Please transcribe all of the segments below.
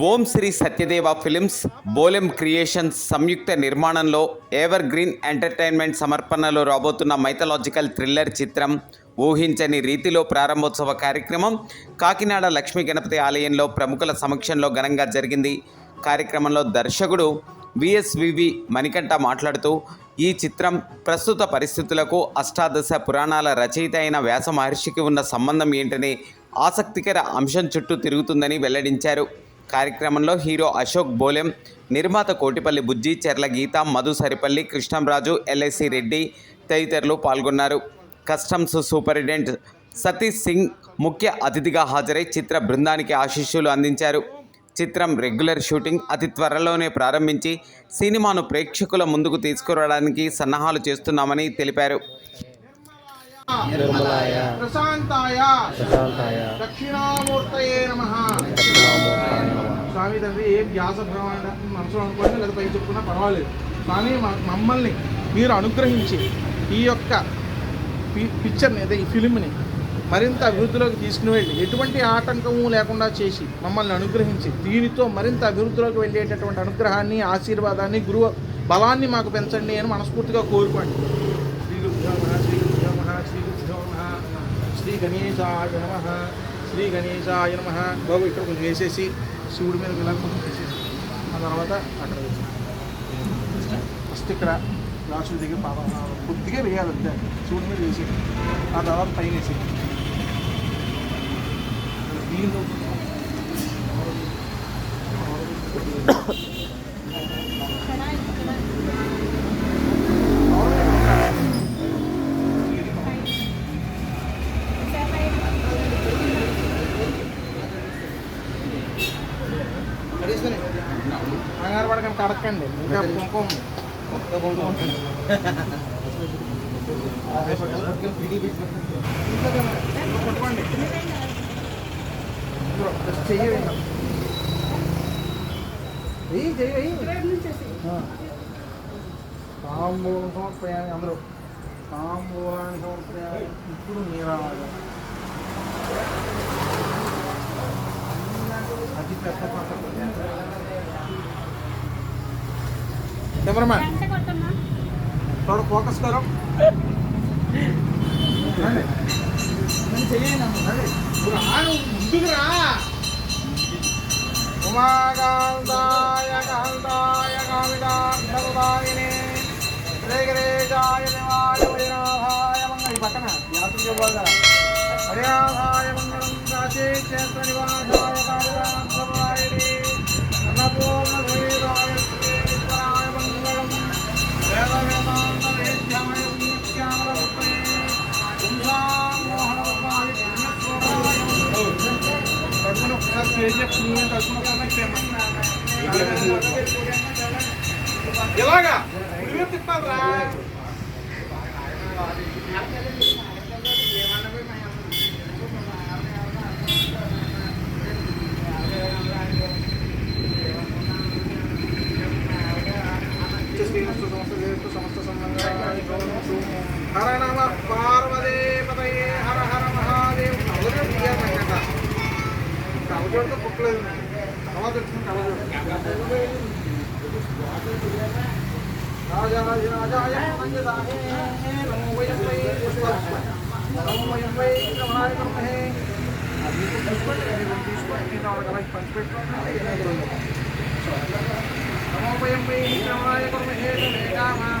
ఓం Sri Satyadeva films Bolem creations సంయుక్త నిర్మాణంలో ever green entertainment సమర్పణలో రాబోతున్న మైథలాజికల్ థ్రిల్లర్ చిత్రం ఊహించని రీతిలో ప్రారంభోత్సవ కార్యక్రమం కాకినాడ లక్ష్మీ గణపతి ఆలయంలో ప్రముఖుల సమక్షంలో ఘనంగా జరిగింది. కార్యక్రమంలో దర్శకుడు విఎస్వివి మణికంఠ మాట్లాడుతూ ఈ చిత్రం ప్రస్తుత పరిస్థితులకు అష్టాదశ పురాణాల రచయిత అయిన వ్యాస మహర్షికి ఉన్న సంబంధం ఏంటనే ఆసక్తికర అంశం చుట్టూ తిరుగుతుందని వెల్లడించారు. కార్యక్రమంలో హీరో అశోక్ బోలెం నిర్మాత కోటిపల్లి బుజ్జి చెర్ల గీత మధు సరిపల్లి కృష్ణంరాజు ఎల్ఐసి రెడ్డి తదితరులు పాల్గొన్నారు. కస్టమ్స్ సూపరింటెండెంట్ సతీష్ సింగ్ ముఖ్య అతిథిగా హాజరై చిత్ర బృందానికి ఆశీస్సులు అందించారు. చిత్రం రెగ్యులర్ షూటింగ్ అతి త్వరలోనే ప్రారంభించి సినిమాను ప్రేక్షకుల ముందుకు తీసుకురావడానికి సన్నాహాలు చేస్తున్నామని తెలిపారు. ప్రశాంతాయ. ప్రశాంతాయ. దక్షిణామూర్తయే నమ. స్వామి తండ్రి ఏ వ్యాస భగవాన్ మనసులో అనుకోండి లేదా పై చెప్పుకున్నా పర్వాలేదు. మ- మమ్మల్ని మీరు అనుగ్రహించి ఈ యొక్క పిక్చర్ని అదే ఈ ఫిలింని మరింత అభివృద్ధిలోకి తీసుకుని వెళ్ళి ఎటువంటి ఆటంకము లేకుండా చేసి మమ్మల్ని అనుగ్రహించి దీనితో మరింత అభివృద్ధిలోకి వెళ్ళేటటువంటి అనుగ్రహాన్ని ఆశీర్వాదాన్ని గురువు బలాన్ని మాకు పెంచండి అని మనస్ఫూర్తిగా కోరుకోండి శ్రీ గురుభ్యో నమః, శ్రీ గురుభ్యో నమః, శ్రీ గురుభ్యో నమః, శ్రీ గణేశాయ నమ. శ్రీ గణేశాయ నమ. బాబు ఇక్కడ కొంచెం వేసేసి శివుడి మీద ఇలా కొంచెం వేసేసి ఆ తర్వాత అక్కడ వేసి ఫస్ట్ ఇక్కడ రాసుడి దగ్గర పాపం కొద్దిగా వేయాలి అంతే శివుడి మీద వేసి ఆ తర్వాత పైన వేసి దీనిలో కంగారు పడకండి కడక్కండి ఇంకా కుంకుమ ఉంది. ఇంకా కుంకుమ ఉంది. ఇంట్లో పట్టుకోండి ఇందులో just చెయ్యి వేయండి. వెయ్యి చెయ్యి వెయ్యి ఆ. తాంబూలం సమర్పయామి అందరూ తాంబూలాన్ని సమర్పయామి ఇప్పుడు నీరాజం అతి పెద్ద పాత్ర కెమెరామ్యాన్. త్వరగా ఫోకస్ కరో. ముందుకు రా. ఉమాకాంతాయ కాంతాయ కామికాంతరుదాయిని రేగరేజాయ నివాయ పక్కన. యాత్ర చెప్పాలి కదా హరినాథాయ మంగళం కాశీ క్షేత్ర నివాసాయ కాళికాంతముదాయిని అన్నపూర్ణ శ్రీరాయ శ్రీశ్వరాయ మంగళం వేద వేదాంత వేద్యాయ పుణ్యశ్యామలపుత్రే కుంభామోహనవపాయ పుణ్యస్వరాయ కడుపును ఒకసారి కేజీఎఫ్ పుణ్యం హర నమ పార్వదే పదయే హర హర మహాదేవ్ కవజోడు తీయాలంట కవజోడుతో పుట్టలేదు తర్వాత వచ్చిన కవజోడు రాజాయ రాజాయ మంజదాయే నమో వయం వై పుష్పాయ నమో వయం వై రమణాయ కర్మహే అది తీసుకోండి అది రెండు తీసుకోండి నేను వాళ్ళకి అలాగే పంచిపెట్టుకోండి నమో వయం వై రమణాయ కర్మహే మేఘామాం దేవగామా యోగ్యం వేరాయ వై శ్రవణాయ మహారాజాయ నమః ఓం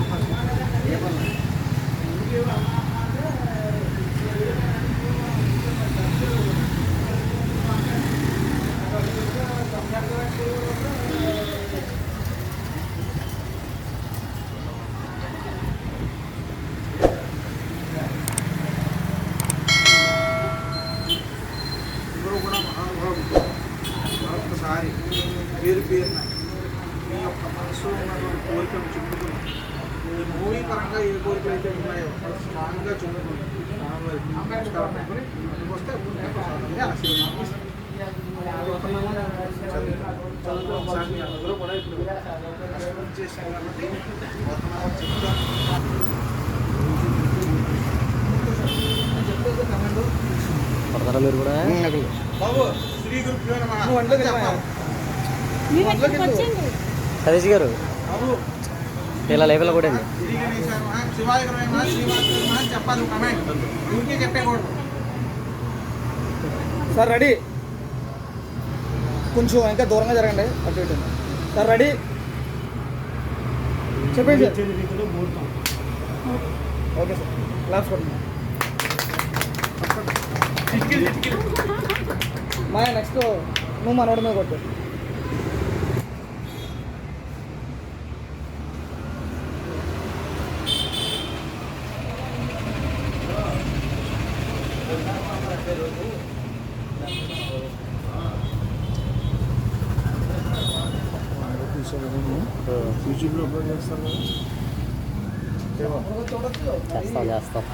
పేరు పేరున మీ యొక్క మనసు ఉన్నటువంటి కోరికను చెప్పుకుని పూజ్యోతి బ్రహ్మ బ్రహ్మ బ్రహ్మ శివో మే సదా శివో ఇద్దరు కూడా మహానుభావులు మరొకసారి పేరు పేరున స్ట్రాంగ్గా ముందుకు వస్తే అందరూ కూడా ఇప్పుడు కష్టపడి చేశారు కాబట్టి వర్తమానం చెప్తాను. బాబు శ్రీ వచ్చండి సతీష్ గారు. బాబు ఇలా లైవ్లో కూడా సార్ రెడీ. కొంచెం ఇంకా దూరంగా జరగండి. అటు ఇటు. Sir ready. చెప్పండి సార్. Okay sir. క్లాప్స్ కొట్టండి మా నెక్స్ట్ నువ్వు మనోడి మీద కొట్టు. యూట్యూబ్లో అప్లోడ్ చేస్తాను చేస్తాం చేస్తాం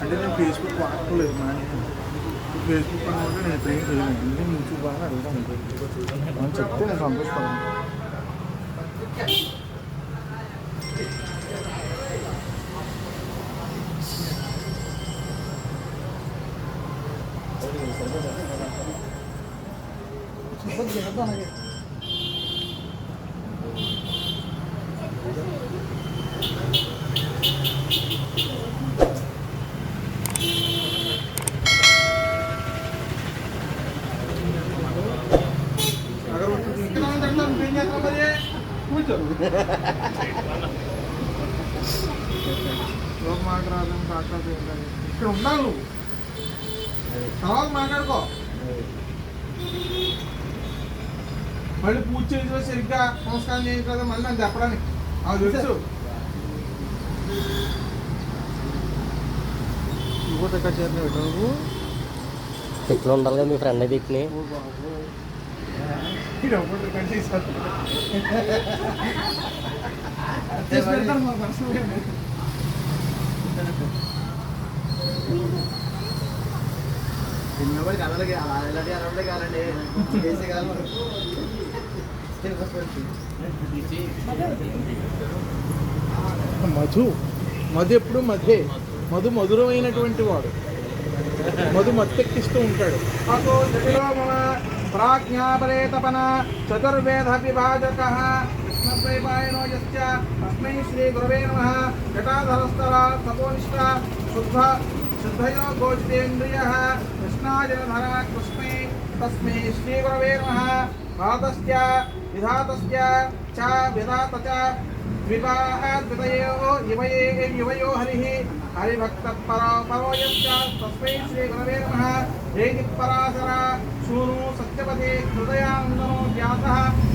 అంటే నేను ఫేస్బుక్ వాడట్లేదు మా ఫేస్బుక్ అనుకుంటే నేను ఎప్పుడేం చేయను ఎందుకంటే యూట్యూబ్ బాగా అడుగుతాను అని చెప్తే నేను సంతోషపడను ఇక్కడ ఉండాలి నువ్వు. తర్వాత మాట్లాడుకో. మళ్ళీ పూజ చేసి సరిగ్గా నమస్కారం కదా మళ్ళీ నన్ను చెప్పడానికి. నాకు తెలుసు. ఇంకోటి ఎక్కడ చేరిన నువ్వు. ఎక్కడ ఉండాలి కదా మీ ఫ్రెండ్ అయితే ఇక్కడ ఇంకోటి ఎక్కడ చేశారు చేసి పెడతాను మా అలా ఇలాంటి అరవలే కాదండి చేసే కాదు మధు మధు ఎప్పుడు మధే? మధు మధురమైనటువంటి వాడు. మధు మత్తెక్కిస్తూ ఉంటాడు. ప్రాజ్ఞాపరేతపన చతుర్వేద విభాజక आत्मद्वैपायनो यश्च तस्मै श्रीगुरवे नमः। जटाधरस्तरात् तपोनिष्ठ, शुद्ध, शुद्धयो गोचितेन्द्रियः। कृष्णाजलधरा कृष्णे तस्मै श्रीगुरवे नमः। भातस्य विधातस्य च विधात हे दिक्पराशरा शूनु सत्यपदे हृदयान्दनो ज्ञातः।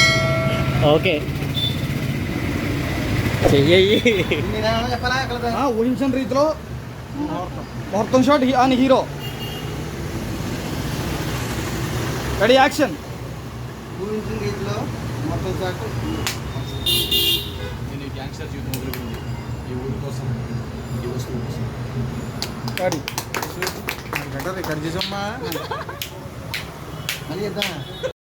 ఓకే. చెయ్యి. ఆ, ఊహించని రీతిలో మొత్తం షాట్ హీ- అని హీరో. రెడీ యాక్షన్ ఊహించిన రీతిలో మొత్తం చాటు నేను గ్యాంగ్స్టర్ జీవితం వదులుకుంది. ఈ ఊరి కోసం ఈ వస్తువు కోసం. రెడీ రికార్డ్ చేసమ్మా మళ్ళీ చేద్దామా?